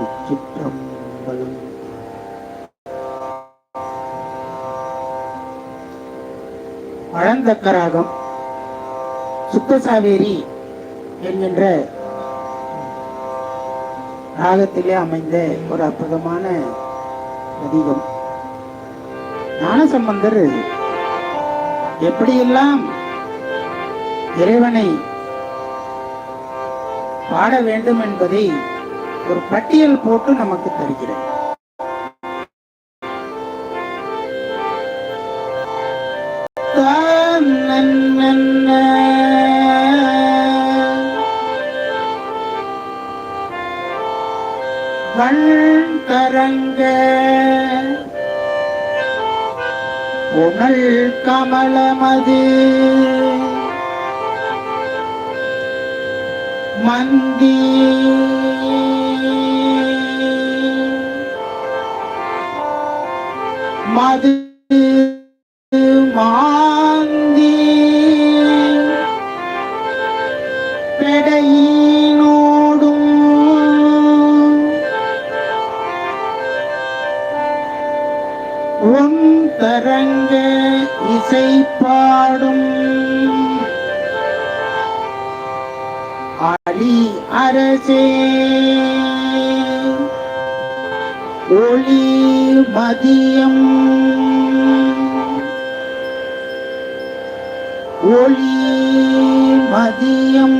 திருச்சிற்றம்பலம் பழந்தக்கராகம் சுத்தசாவேரி என்கின்ற ராகத்திலே அமைந்த ஒரு அற்புதமான அதிகம் ஞானசம்பந்தர் எப்படியெல்லாம் இறைவனை பாட வேண்டும் என்பதை ஒரு பட்டியல் போட்டு நமக்கு தருகிறது தன்னன்னன்ன. கண் தரங்க உணல் கமலமது. மந்தி. மது மாந்தி பெடையினோடும் உன் தரங்க இசை பாடும் அலி அரசே ஒளி மதியம். ஒளி மதியம்.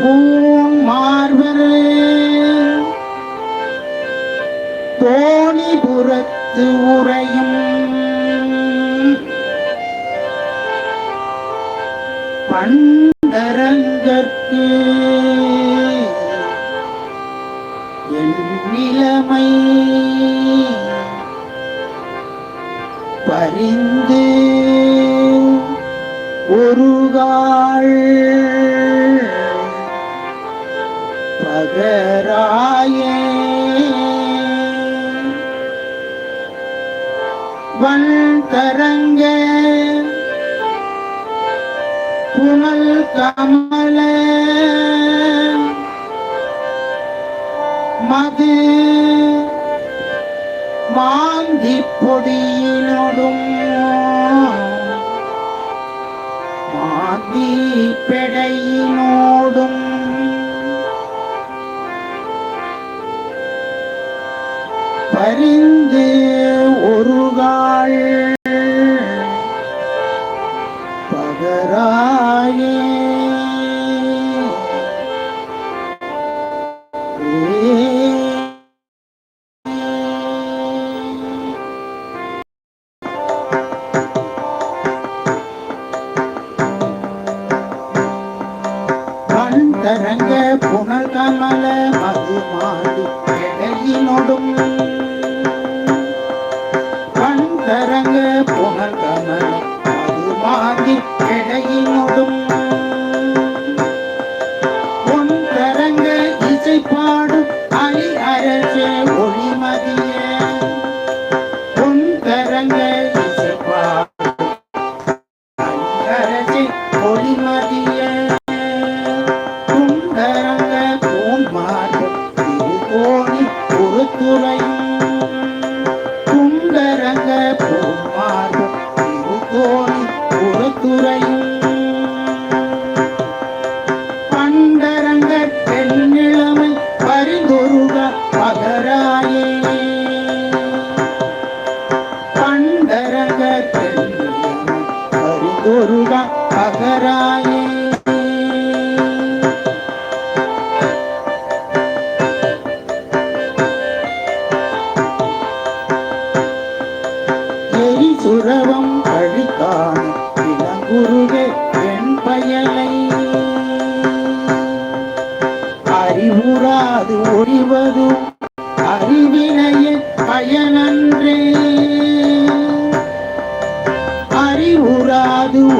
பூமார்வர் தோணிபுரத்து உரையும் பண்டரங்கற்கு தரங்க புனல் கமல மது மாடி எடையினோடும்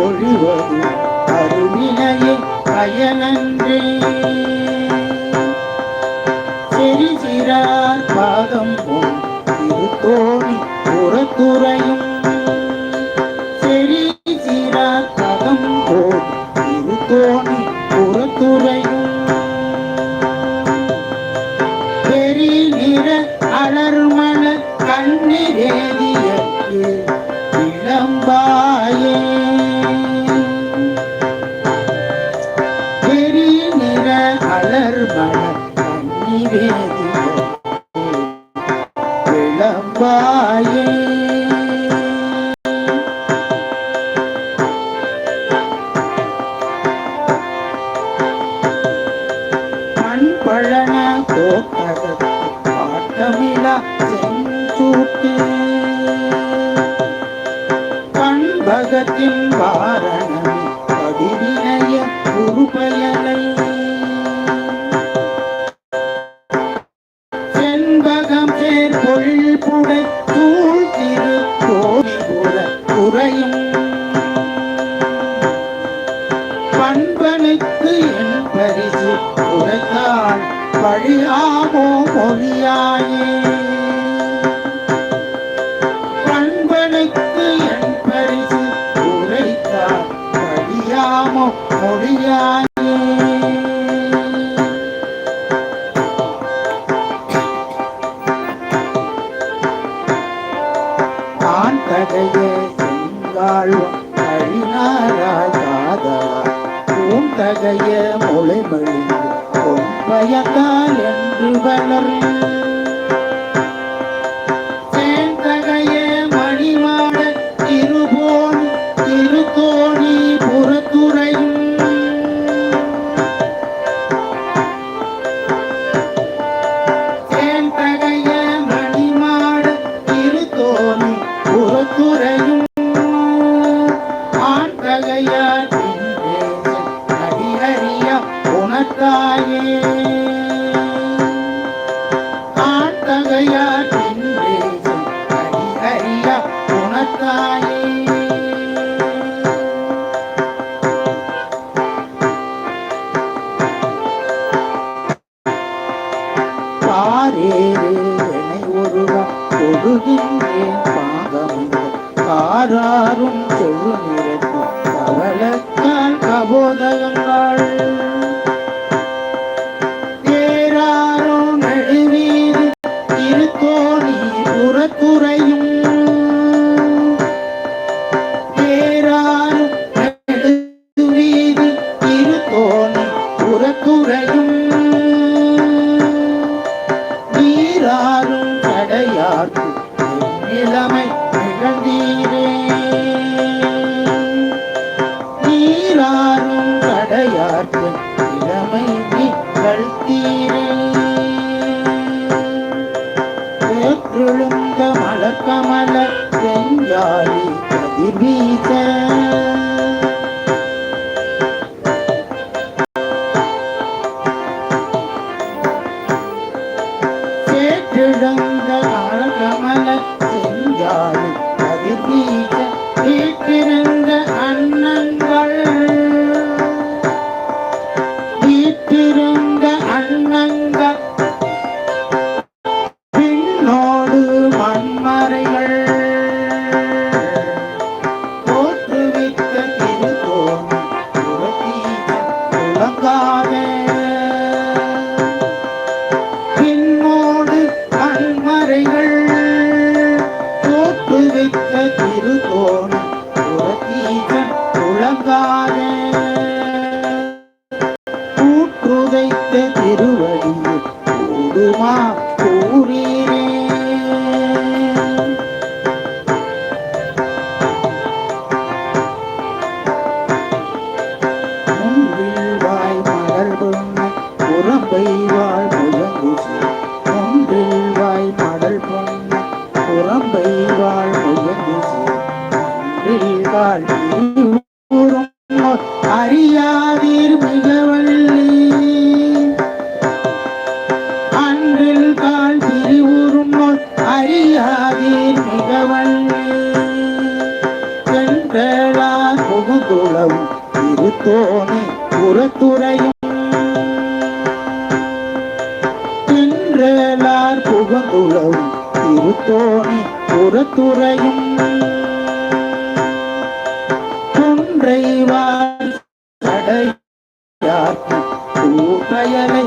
பொழிவது அருளினையை பயனன்றி. हो புறத்துறையும் जानी हरि बीज फ़िक्र அடியார் திருத்தோணி புறத்துறையும் குன்றைவார் சடையார்க்கு கூட்டயலை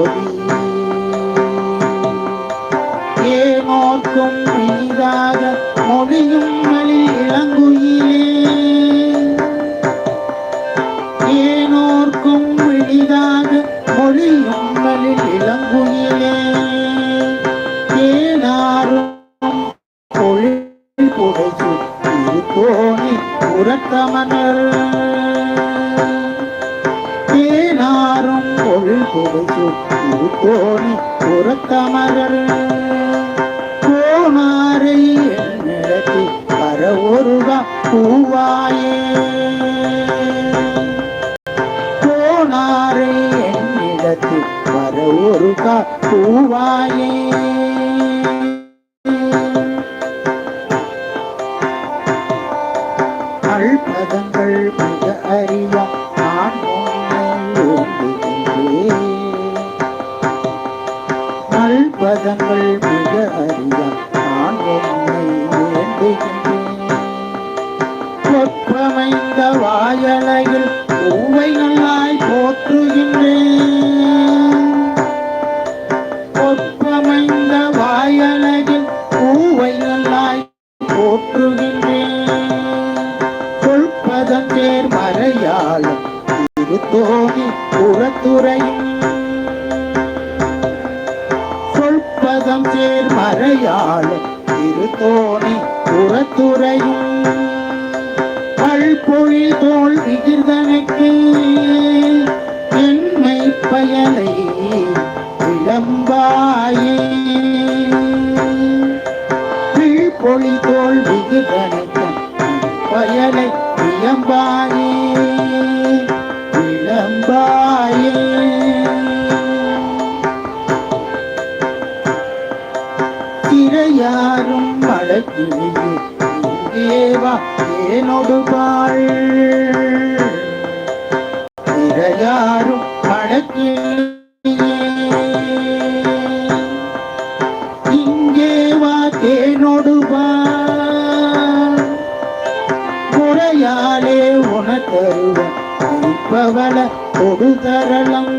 அவை ஏனோர்க்கும் இனிதாக மொழியும் மலி இளங்குயிலே. ஏனோர்க்கும் எளிதாக மொழியும் மலில் இளங்குயிலே. ஏனாரும் பொழில் புறத்தமனர் கோணி புறத்தமரர் கோணாரை என்னிடத்தில் வர ஒருவா பூவாயே. கோணாரை என்னிடத்தில் வர ஒருகா பூவாயே. அல்பதங்கள் புறத்துறையும் சொல்பதம் சேர் மறையாள திருத்தோணி புறத்துறையும். பல்பொழில் தோல் விகிர்தனுக்கு என்மை பயலை விளம்பாயே. பொழி தோல் விகிர்தனுக்கு பயலை விளம்பாயே. தேவா ஏனொடு பாள் திரையாரும் மழக்கிளியே இங்கே தேனொடு பாள் முறையாலே உனத்தருவன் கொடு தரளம்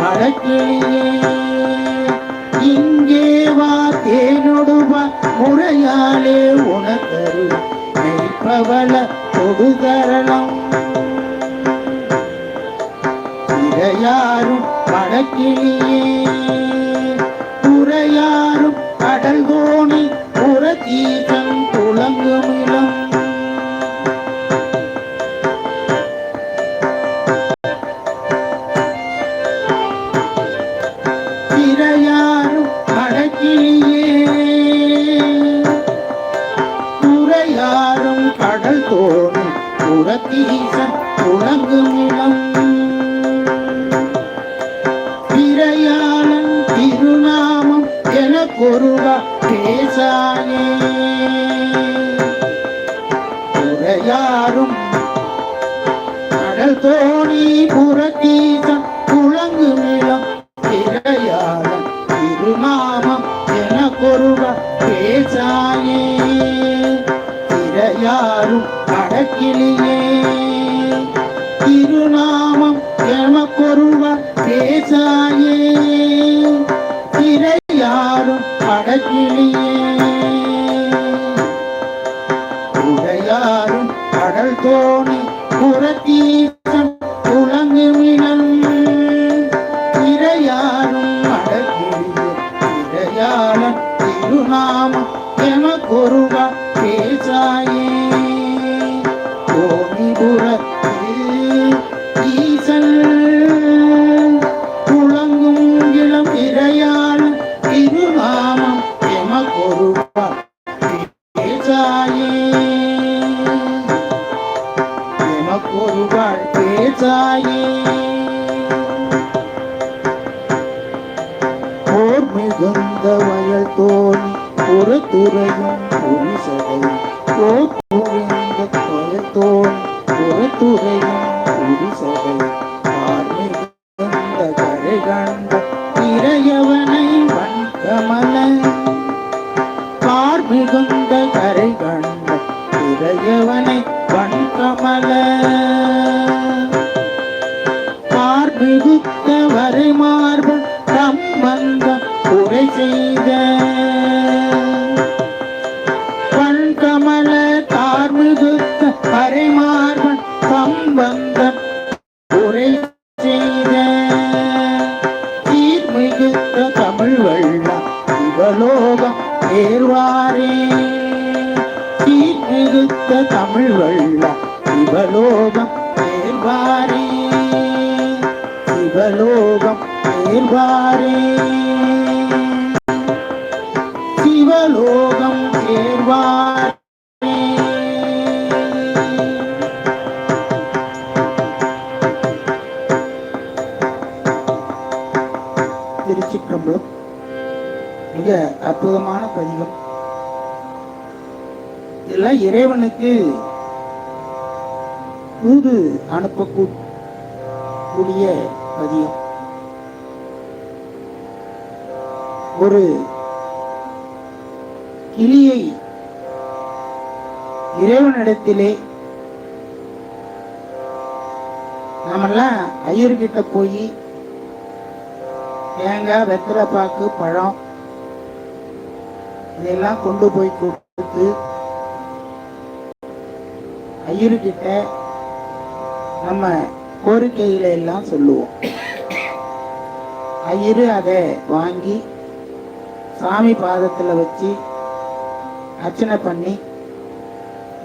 மழக்கிளியே தேனொடுவா முறையாலே உணர்தரு மெய்ப்பவள கொடுதரளம் இடையாரும் படக்கிளியே உரையாரும் கடல் தோணி புறத்தீசம் மிகுந்த வயல் தோணி ஒரு துறையும் புரிசடை போர் மிக அற்புதமான பதிகம். இதெல்லாம் இறைவனுக்கு தூது அனுப்பக்கூடிய பதியம் ஒரு கிளியை இறைவனிடத்திலே நாமெல்லாம் ஐயர்கிட்ட போய் தேங்காய் வெத்தலை பாக்கு பழம் இதெல்லாம் கொண்டு போய் கொடுத்து ஐயர்கிட்ட நம்ம கோரிக்கைகளை எல்லாம் சொல்லுவோம். ஐயரு அதை வாங்கி சாமி பாதத்துல வச்சு அர்ச்சனை பண்ணி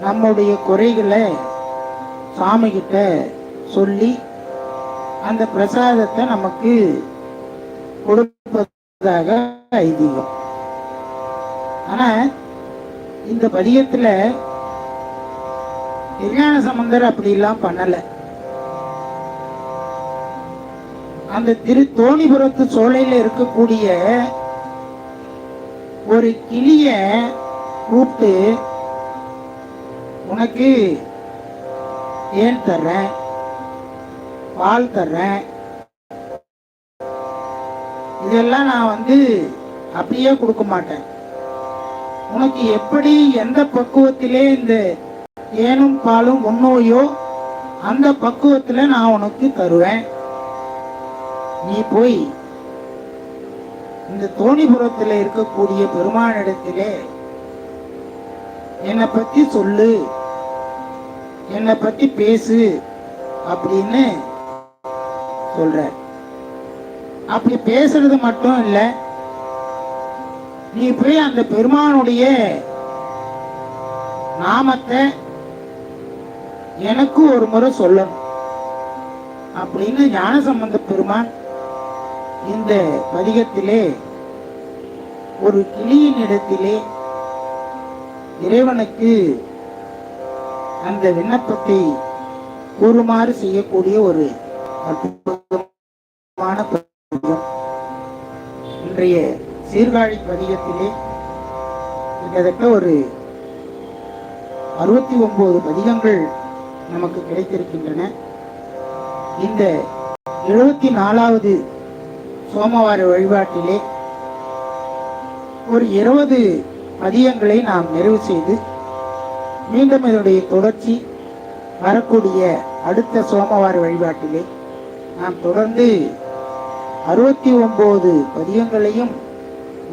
நம்முடைய குறைகளை சாமி கிட்ட சொல்லி அந்த பிரசாதத்தை நமக்கு கொடுப்பதாக ஐதீகம். ஆனா இந்த பதியத்துல திருஞான சம்பந்தர் அப்படி எல்லாம் பண்ணல. அந்த திரு தோணிபுரத்து சோலையில இருக்கக்கூடிய ஒரு கிளிய கூப்பிட்டு உனக்கு ஏன் தர்றேன் பால் தர்றேன். இதெல்லாம் நான் வந்து அப்படியே கொடுக்க மாட்டேன். உனக்கு எப்படி எந்த பக்குவத்திலே இந்த ஏனும் பாலும் உன்னோயோ அந்த பக்குவத்துல நான் உனக்கு தருவேன். நீ போய் இந்த தோணிபுரத்துல இருக்கக்கூடிய பெருமானிடத்திலே என்னை பத்தி சொல்லு. என்னை பத்தி பேசு அப்படின்னு சொல்ற. அப்படி பேசுறது மட்டும் இல்ல நீ போய் அந்த பெருமானுடைய நாமத்தை எனக்கு ஒரு முறை சொல்லணும் அப்படின்னு ஞானசம்பந்த பெருமான் இந்த பதிகத்திலே ஒரு கிளியின் இடத்திலே இறைவனுக்கு அந்த விண்ணப்பத்தை கூறுமாறு செய்யக்கூடிய ஒரு அற்புதமான இன்றைய சீர்காழி பதிகத்திலே கிட்டத்தட்ட ஒரு அறுபத்தி ஒன்பது பதிகங்கள் நமக்கு கிடைத்திருக்கின்றன. இந்த எழுபத்தி நாலாவது சோமவார வழிபாட்டிலே ஒரு இருபது பதியங்களை நாம் நிறைவு செய்து மீண்டும் இதனுடைய தொடர்ச்சி வரக்கூடிய அடுத்த சோமவார வழிபாட்டிலே நாம் தொடர்ந்து அறுபத்தி ஒன்பது பதியங்களையும்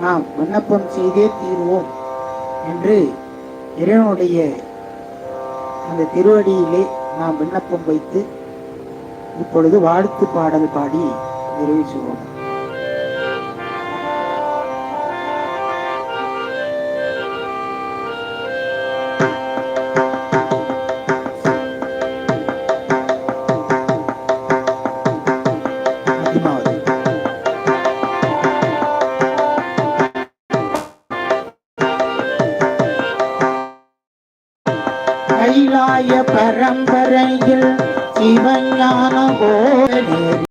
நாம் விண்ணப்பம் செய்தே தீர்வோம் என்று இறைவனுடைய அந்த திருவடியிலே நாம் விண்ணப்பம் வைத்து இப்பொழுது வாழ்த்து பாடல் பாடி நிறைவு செய்வோம். Lord.